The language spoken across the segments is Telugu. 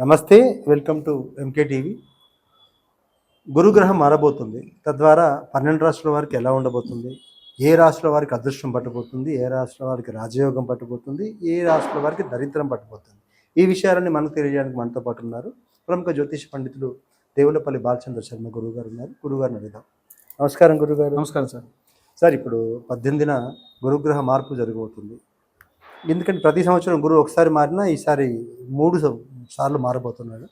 నమస్తే వెల్కమ్ టు ఎంకే టీవీ గురుగ్రహం మారబోతుంది. తద్వారా పన్నెండు రాష్ట్రాల వారికి ఎలా ఉండబోతుంది? ఏ రాష్ట్రాల వారికి అదృష్టం పట్టబోతుంది? ఏ రాష్ట్రాల వారికి రాజయోగం పట్టబోతుంది? ఏ రాష్ట్రాల వారికి దరిద్రం పట్టబోతుంది? ఈ విషయాలన్నీ మనకు తెలియజేయడానికి మనతో పాటు ఉన్నారు ప్రముఖ జ్యోతిష పండితులు దేవులపల్లి బాలచంద్ర శర్మ గురువు గారు ఉన్నారు. గురువుగారిని అడుగుదాం. నమస్కారం గురుగారు నమస్కారం సార్. సార్ ఇప్పుడు పద్దెనిమిదిన గురుగ్రహ మార్పు జరగబోతుంది. ఎందుకంటే ప్రతి సంవత్సరం గురువు ఒకసారి మారినా ఈసారి మూడు సం- సార్లు మారబోతున్నాడు.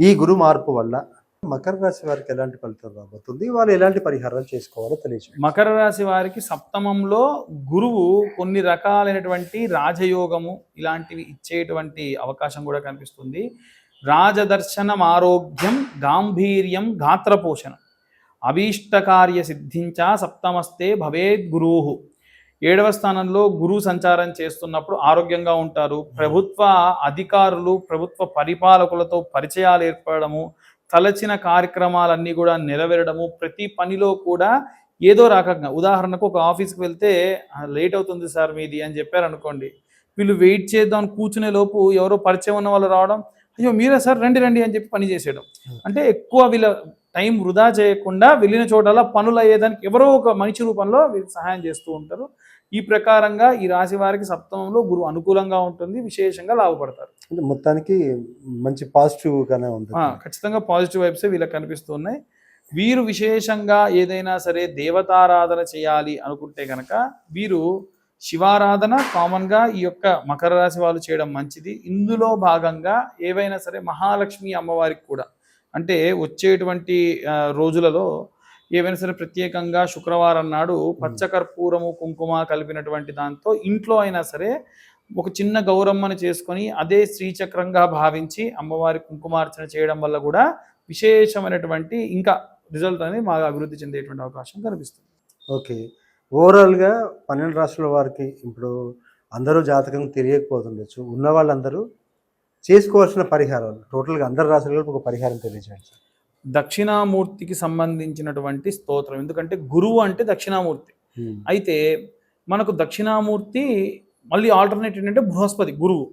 ఈ గురు మార్పు వల్ల మకర రాశి వారికి ఎలాంటి ఫలితం రాబోతుంది? వాళ్ళు ఎలాంటి పరిహారాలు చేసుకోవాలో తెలియజేయండి. మకర రాశి వారికి సప్తమంలో గురువు కొన్ని రకాలైనటువంటి రాజయోగము ఇలాంటివి ఇచ్చేటువంటి అవకాశం కూడా కనిపిస్తుంది. రాజదర్శనం ఆరోగ్యం గాంభీర్యం గాత్రపోషణం. అభీష్టకార్య సిద్ధించ సప్తమస్తే భవేద్ గురువు ఏడవ స్థానంలో గురువు సంచారం చేస్తున్నప్పుడు ఆరోగ్యంగా ఉంటారు. ప్రభుత్వ అధికారులు ప్రభుత్వ పరిపాలకులతో పరిచయాలు ఏర్పడము తలచిన కార్యక్రమాలన్నీ కూడా నెరవేరడము ప్రతి పనిలో కూడా ఏదో రకంగా ఉదాహరణకు ఒక ఆఫీస్కి వెళ్తే లేట్ అవుతుంది సార్ మీది అని చెప్పారనుకోండి. వీళ్ళు వెయిట్ చేద్దాం కూర్చునే లోపు ఎవరో పరిచయం ఉన్న వాళ్ళు రావడం అయ్యో మీరే సార్? రండి రండి అని చెప్పి పని చేసేయడం. అంటే ఎక్కువ వీళ్ళ టైం వృధా చేయకుండా వెళ్ళిన చోటలా పనులు అయ్యేదానికి ఎవరో ఒక మనిషి రూపంలో వీళ్ళు సహాయం చేస్తూ ఉంటారు. ఈ ప్రకారంగా ఈ రాశి వారికి సప్తమంలో గురువు అనుకూలంగా ఉంటుంది విశేషంగా లాభపడతారు. అంటే మొత్తానికి మంచి పాజిటివ్గానే ఉంది ఆ, ఖచ్చితంగా పాజిటివ్ వైబ్సే వీళ్ళకి కనిపిస్తున్నాయి. వీరు విశేషంగా ఏదైనా సరే దేవతారాధన చేయాలి అనుకుంటే కనుక వీరు శివారాధన కామన్గా ఈ యొక్క మకర రాశి వాళ్ళు చేయడం మంచిది. ఇందులో భాగంగా ఏవైనా సరే మహాలక్ష్మి అమ్మవారికి కూడా అంటే వచ్చేటువంటి రోజులలో ఏవైనా సరే ప్రత్యేకంగా శుక్రవారం నాడు పచ్చకర్పూరము కుంకుమ కలిపినటువంటి దాంతో ఇంట్లో అయినా సరే ఒక చిన్న గౌరమ్మని చేసుకొని అదే శ్రీచక్రంగా భావించి అమ్మవారి కుంకుమార్చన చేయడం వల్ల కూడా విశేషమైనటువంటి ఇంకా రిజల్ట్ అనేది బాగా అభివృద్ధి చెందేటువంటి అవకాశం కనిపిస్తుంది. ఓకే. ఓవరాల్గా పన్నెండు రాష్ట్రాల వారికి ఇప్పుడు అందరూ జాతకం తెలియకపోతుండొచ్చు. ఉన్న వాళ్ళందరూ చేసుకోవాల్సిన పరిహారాలు. టోటల్గా అందరు రాష్ట్రాలకు ఒక పరిహారం తెలియజేయండి సార్. దక్షిణామూర్తికి సంబంధించినటువంటి స్తోత్రం. ఎందుకంటే గురువు అంటే దక్షిణామూర్తి. అయితే మనకు దక్షిణామూర్తి మళ్ళీ ఆల్టర్నేట్ ఏంటంటే బృహస్పతి గురువు.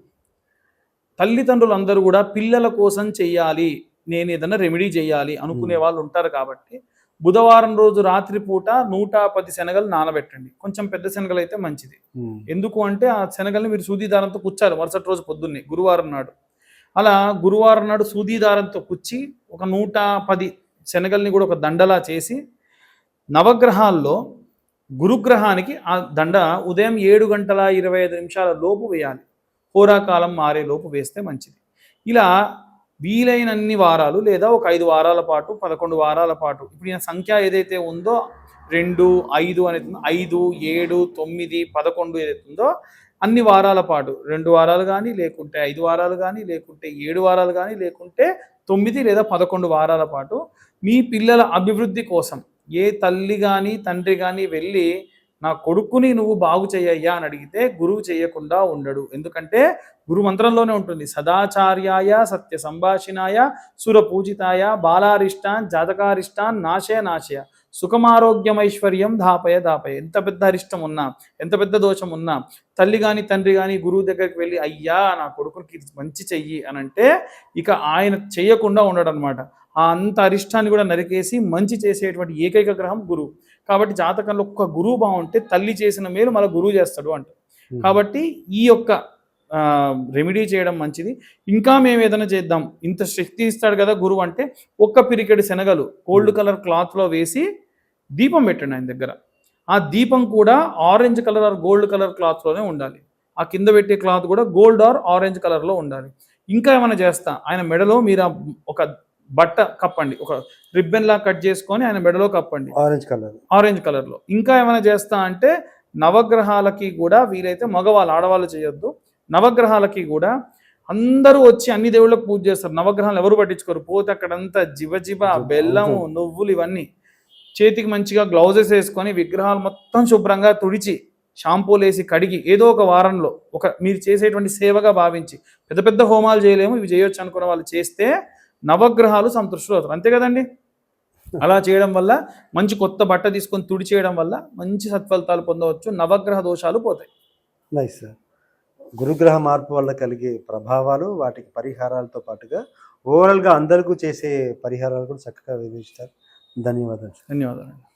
తల్లిదండ్రులు అందరూ కూడా పిల్లల కోసం చెయ్యాలి నేను ఏదైనా రెమెడీ చేయాలి అనుకునే వాళ్ళు ఉంటారు కాబట్టి బుధవారం రోజు రాత్రిపూట నూట పది శనగలు నానబెట్టండి. కొంచెం పెద్ద శనగలు అయితే మంచిది. ఎందుకు అంటే ఆ శనగల్ని మీరు సూది దారంతో కుచ్చారు మరుసటి రోజు పొద్దున్నే గురువారం నాడు. అలా గురువారం నాడు సూదీదారంతో కుచ్చి ఒక నూట పది శనగల్ని కూడా ఒక దండలా చేసి నవగ్రహాల్లో గురుగ్రహానికి ఆ దండ ఉదయం ఏడు గంటల ఇరవై ఐదు నిమిషాల లోపు వేయాలి. హోరాకాలం మారే లోపు వేస్తే మంచిది. ఇలా వీలైనన్ని వారాలు లేదా ఒక ఐదు వారాల పాటు పదకొండు వారాల పాటు ఇప్పుడు ఈయన సంఖ్య ఏదైతే ఉందో రెండు ఐదు అనేది ఉందో, ఐదు ఏడు తొమ్మిది పదకొండు ఏదైతే ఉందో అన్ని వారాల పాటు రెండు వారాలు కానీ లేకుంటే ఐదు వారాలు కానీ లేకుంటే ఏడు వారాలు కానీ లేకుంటే తొమ్మిది లేదా పదకొండు వారాల పాటు మీ పిల్లల అభివృద్ధి కోసం ఏ తల్లి కానీ తండ్రి కానీ వెళ్ళి నా కొడుకుని నువ్వు బాగు చేయయ్యా అని అడిగితే గురువు చేయకుండా ఉండడు. ఎందుకంటే గురు మంత్రంలోనే ఉంటుంది. సదాచార్యాయ సత్య సంభాషిణాయ సురపూజితాయ బాలారిష్టాన్ జాతకారిష్టాన్ నాశయ నాశయ. సుఖమారోగ్యం ఐశ్వర్యం దాపయ దాపయ ఎంత పెద్ద అరిష్టం ఉన్నా ఎంత పెద్ద దోషం ఉన్నా తల్లి కానీ తండ్రి కానీ గురువు దగ్గరికి వెళ్ళి అయ్యా నా కొడుకునికి మంచి చెయ్యి అని అంటే ఇక ఆయన చెయ్యకుండా ఉండడు అనమాట ఆ అంత అరిష్టాన్ని కూడా నరికేసి మంచి చేసేటువంటి ఏకైక గ్రహం గురువు కాబట్టి జాతకంలో ఒక్క గురువు బాగుంటే తల్లి చేసిన మేలు మళ్ళీ గురువు చేస్తాడు అంట. కాబట్టి ఈ యొక్క రెమెడీ చేయడం మంచిది. ఇంకా మేము ఏదైనా చేద్దాం. ఇంత శక్తి ఇస్తాడు కదా గురువు అంటే ఒక్క పిరికెడు శనగలు గోల్డ్ కలర్ క్లాత్లో వేసి దీపం పెట్టండి ఆయన దగ్గర. ఆ దీపం కూడా orange colour or gold colour క్లాత్లోనే ఉండాలి. ఆ కింద పెట్టే క్లాత్ కూడా గోల్డ్ ఆర్ ఆరెంజ్ కలర్లో ఉండాలి. ఇంకా ఏమైనా చేస్తా. ఆయన మెడలో మీరు ఒక బట్ట కప్పండి. ఒక రిబ్బన్ లా కట్ చేసుకొని ఆయన మెడలో కప్పండి. Orange colour. ఆరెంజ్ కలర్లో. ఇంకా ఏమైనా చేస్తా అంటే నవగ్రహాలకి కూడా వీలైతే మగవాళ్ళు ఆడవాళ్ళు చేయొద్దు. నవగ్రహాలకి కూడా అందరూ వచ్చి అన్ని దేవుళ్ళకి పూజ చేస్తారు. నవగ్రహాలు ఎవరు పట్టించుకోరు. పోతే అక్కడంతా జివ జివ బెల్లము నువ్వులు ఇవన్నీ చేతికి మంచిగా గ్లౌజెస్ వేసుకొని విగ్రహాలు మొత్తం శుభ్రంగా తుడిచి షాంపూలు వేసి కడిగి ఏదో ఒక వారంలో ఒక మీరు చేసేటువంటి సేవగా భావించి పెద్ద పెద్ద హోమాలు చేయలేము. ఇవి చేయొచ్చు అనుకున్న వాళ్ళు చేస్తే నవగ్రహాలు సంతృష్టులు అవుతారు. అంతే కదండి? అలా చేయడం వల్ల మంచి కొత్త బట్ట తీసుకొని తుడి చేయడం వల్ల మంచి సత్ఫలితాలు పొందవచ్చు. నవగ్రహ దోషాలు పోతాయి. నైస్ సార్ గురుగ్రహ మార్పు వల్ల కలిగే ప్రభావాలు వాటికి పరిహారాలతో పాటుగా ఓవరాల్గా అందరికీ చేసే పరిహారాలు కూడా చక్కగా వివరించారు. ధన్యవాదాలు. ధన్యవాదాలు.